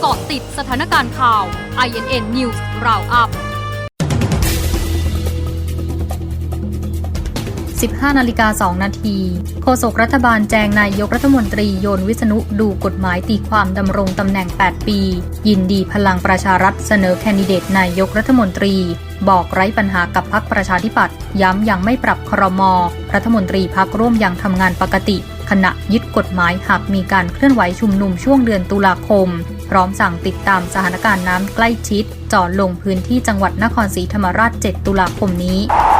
เกาะติดสถานการณ์ข่าว INN News Roundup 15นาฬิกา2นาที โฆษกรัฐบาลแจงนายกรัฐมนตรีโยนวิษณุดูกฎหมายตีความดำรงตำแหน่ง 8 ปี ยินดีพลังประชารัฐเสนอแคนดิเดตนายกรัฐมนตรี บอกไร้ปัญหากับพักประชาธิปัตย์ย้ำยังไม่ปรับครม รัฐมนตรีพักร่วมยังทำงานปกติ ขณะยึดกฎหมายหากมีการเคลื่อนไหวชุมนุมช่วงเดือนตุลาคม พร้อมสั่งติดตามสถานการณ์น้ำใกล้ชิดจาะลงพื้นที่จังหวัดนครศรีธรรมราช 7 ตุลาคมนี้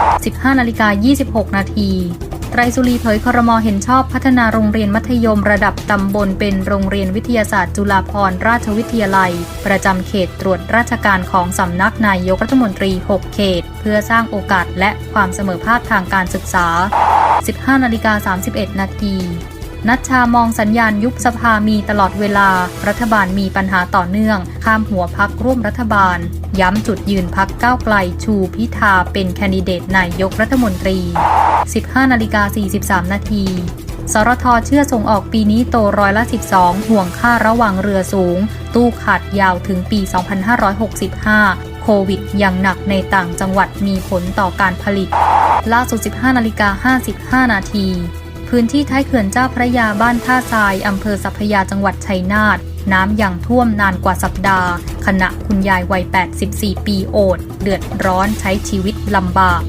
15นาฬิกา26 นาทีไตรสุรีเผยครมเห็นชอบพัฒนาโรงเรียนมัธยมระดับตำบลเป็นโรงเรียนวิทยาศาสตร์จุฬาภรณราชวิทยาลัย ประจำเขตตรวจราชการของสำนักนายกรัฐมนตรี 6 เขต เพื่อสร้างโอกาสและความเสมอภาคทางการศึกษา 15นาฬิกา31 นาที นัชชามองสัญญาณยุบสภามีตลอดเวลา รัฐบาลมีปัญหาต่อเนื่อง ข้ามหัวพักร่วมรัฐบาล ย้ำจุดยืนพักก้าวไกล ชูพิธาเป็นแคนดิเดตนายกรัฐมนตรี 15นาฬิกา43 นาทีสรทเชื่อส่งออกปีนี้โตร้อยละ 12 ห่วงค่าระว่างเรือสูง ตู้ขาดยาวถึงปี 2565 โควิดยังหนักในต่างจังหวัดมีผลต่อการผลิต ล่าสุด 15นาฬิกา55 นาที พื้นที่ท้ายเขื่อนเจ้าพระยาบ้านท่าทรายอำเภอสัพยาจังหวัดชัยนาทน้ำยังท่วมนานกว่าสัปดาห์ ขณะคุณยายวัย 84 ปีโอด เดือดร้อนใช้ชีวิตลำบาก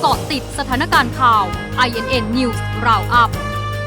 เกาะติดสถานการณ์ข่าว INN News Roundup